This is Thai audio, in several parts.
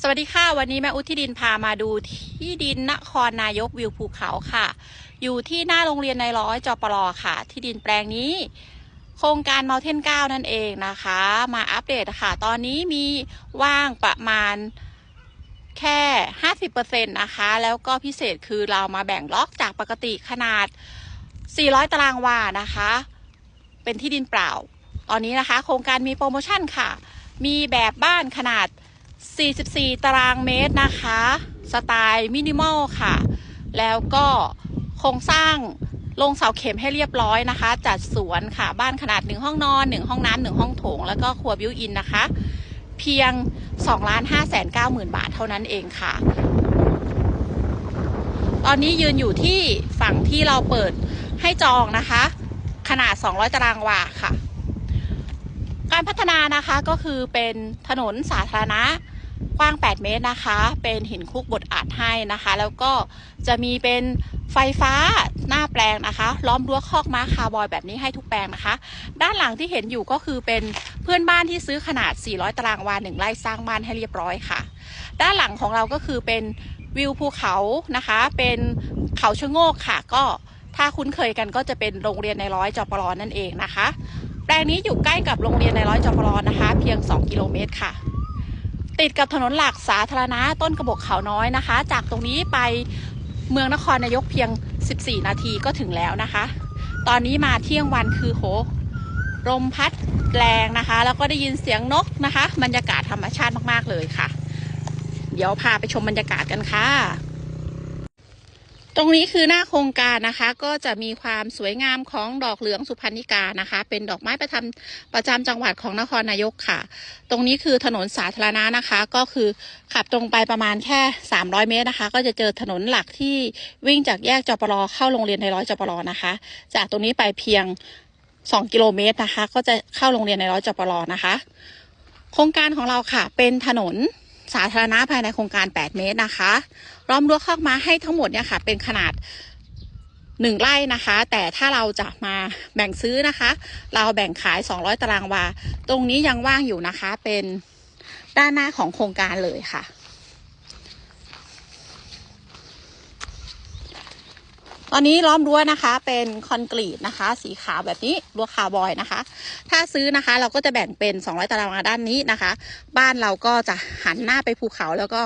สวัสดีค่ะวันนี้แม่อุทิดินพามาดูที่ดินนครนายกวิวภูเขาค่ะ อยู่ที่หน้าโรงเรียนในร้อยจปรค่ะ ที่ดินแปลงนี้ โครงการเมลเทนเก้านั่นเองนะคะ มาอัปเดตค่ะ ตอนนี้มีว่างประมาณแค่ 50%นะคะ แล้วก็พิเศษคือเรามาแบ่งล็อกจากปกติขนาด 400 ตารางวานะคะ เป็นที่ดินเปล่า ตอนนี้นะคะ โครงการมีโปรโมชั่นค่ะ มีแบบบ้านขนาด 44 ตารางเมตรนะคะ สไตล์มินิมอลค่ะ แล้วก็โครงสร้างลงเสาเข็มให้เรียบร้อยนะคะ จัดสวนค่ะ บ้านขนาด 1 ห้องนอน 1 ห้องน้ำหนึ่งห้องโถง แล้วก็ครัวบิวอินนะคะ เพียง 2 ล้าน5แสน9หมื่นบาทเท่านั้นเองค่ะ ตอนนี้ยืนอยู่ที่ฝั่งที่เราเปิดให้จองนะคะ ขนาด 200 ตารางวาค่ะ การพัฒนานะคะก็คือเป็นถนนสาธารณะ กว้าง 8 เมตรนะคะ เป็นหินคุกบดอาดให้นะคะ แล้วก็จะมีเป็นไฟฟ้าหน้าแปลงนะคะ ล้อมรั้วคอกม้าคาร์บอยแบบนี้ให้ทุกแปลงนะคะ ด้านหลังที่เห็นอยู่ก็คือเป็นเพื่อนบ้านที่ซื้อขนาด 400 ตารางวาหนึ่งไร่สร้างบ้านให้เรียบร้อยค่ะ ด้านหลังของเราก็คือเป็นวิวภูเขานะคะ เป็นเขาชะโงกค่ะ ก็ถ้าคุ้นเคยกันก็จะเป็นโรงเรียนในร้อยจปรนั่นเองนะคะ แปลงนี้อยู่ใกล้กับโรงเรียนในร้อยจปรนะคะ เพียง 2 กิโลเมตรค่ะ ติดกับถนนหลักสาธารณะต้นกระบอกเขาน้อยนะคะ จากตรงนี้ไปเมืองนครนายกเพียง 14 นาทีก็ถึงแล้วนะคะ ตอนนี้มาเที่ยงวันคือโหลมพัดแรงนะคะ แล้วก็ได้ยินเสียงนกนะคะ บรรยากาศธรรมชาติมาก ๆ เลยค่ะ เดี๋ยวพาไปชมบรรยากาศกันค่ะ ตรงนี้คือหน้าโครงการนะคะ ก็จะมีความสวยงามของดอกเหลืองสุพรรณิกานะคะ เป็นดอกไม้ประจำประจำจังหวัดของนครนายกค่ะ ตรงนี้คือถนนสาธารณะนะคะ ก็คือขับตรงไปประมาณแค่ 300 เมตรนะคะ ก็จะเจอถนนหลักที่วิ่งจากแยกจปรเข้าโรงเรียนในร้อยจปรนะคะ จากตรงนี้ไปเพียง 2 กิโลเมตรนะคะ ก็จะเข้าโรงเรียนในร้อยจปรนะคะ โครงการของเราค่ะเป็นถนน สาธารณะภายในโครงการ 8 เมตรนะคะล้อมรั้วคอกม้าให้ทั้งหมดเนี่ยค่ะ เป็นขนาด1ไร่นะคะ แต่ถ้าเราจะมาแบ่งซื้อนะคะ เราแบ่งขาย 200 ตารางวา ตรงนี้ยังว่างอยู่นะคะ เป็นด้านหน้าของโครงการเลยค่ะ ตอนนี้ล้อมรั้วนะคะ เป็นคอนกรีตนะคะ สีขาวแบบนี้รั้วคาร์บอยนะคะ ถ้าซื้อนะคะเราก็จะแบ่งเป็น 200 ตารางวาด้านนี้นะคะ บ้านเราก็จะหันหน้าไปภูเขา แล้วก็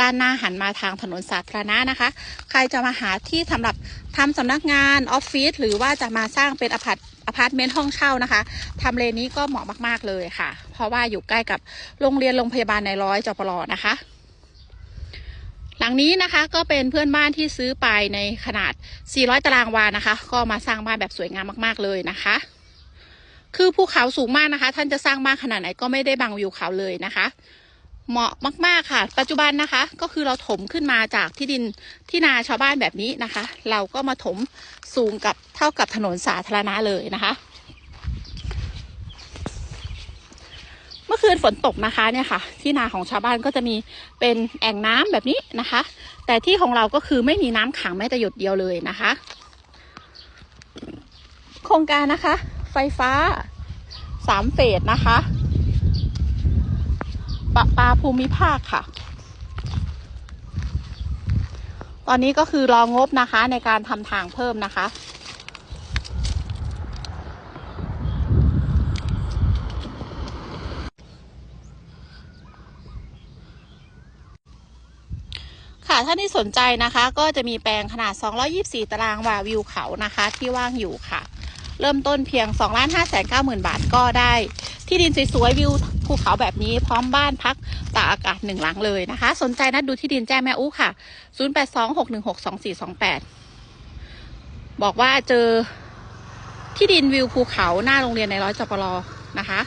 ด้านหน้าหันมาทางถนนสาธารณะนะคะ ใครจะมาหาที่สำหรับทำสำนักงานออฟฟิศหรือว่าจะมาสร้างเป็นอพาร์ตอพาร์ตเมนต์ห้องเช่านะคะทำเลนี้ก็เหมาะมากๆเลยค่ะ เพราะว่าอยู่ใกล้กับโรงเรียนโรงพยาบาลในร้อยจปรนะคะ หลังนี้นะคะก็เป็นเพื่อนบ้านที่ซื้อไปในขนาด 400 ตารางวานะคะ ก็มาสร้างบ้านแบบสวยงามมาก ๆ เลยนะคะ คือภูเขาสูงมากนะคะ ท่านจะสร้างบ้านขนาดไหนก็ไม่ได้บังวิวเขาเลยนะคะ เหมาะมาก ๆ ค่ะ ปัจจุบันนะคะ ก็คือเราถมขึ้นมาจากที่ดินที่นาชาวบ้านแบบนี้นะคะ เราก็มาถมสูงกับเท่ากับถนนสาธารณะเลยนะคะ เมื่อ คืนฝนตกนะคะเนี่ยค่ะ ที่นาของชาวบ้านก็จะมีเป็นแอ่งน้ำแบบนี้นะคะ แต่ที่ของเราก็คือไม่มีน้ำขังแม้แต่หยดเดียวเลยนะคะ โครงการนะคะ ไฟฟ้าสามเฟสนะคะปะปาภูมิภาคค่ะ ตอนนี้ก็คือรองบนะคะในการทำทางเพิ่มนะคะ ค่ะถ้าที่สนใจนะคะ ก็จะมีแปลงขนาด 224 ตารางวาวิวเขานะคะ ที่ว่างอยู่ค่ะ เริ่มต้นเพียง 2 5 9 0 0 0 0 บาทก็ได้ ที่ดินสวยๆวิวภูเขาแบบนี้พร้อมบ้านพักตากอากาศหนึ่งหลังเลยนะคะ สนใจนัดดูที่ดินแจ้งแม่อู้ค่ะ 0826162428 บอกว่าเจอที่ดินวิวภูเขาหน้าโรงเรียนในร้อยจปรนะคะ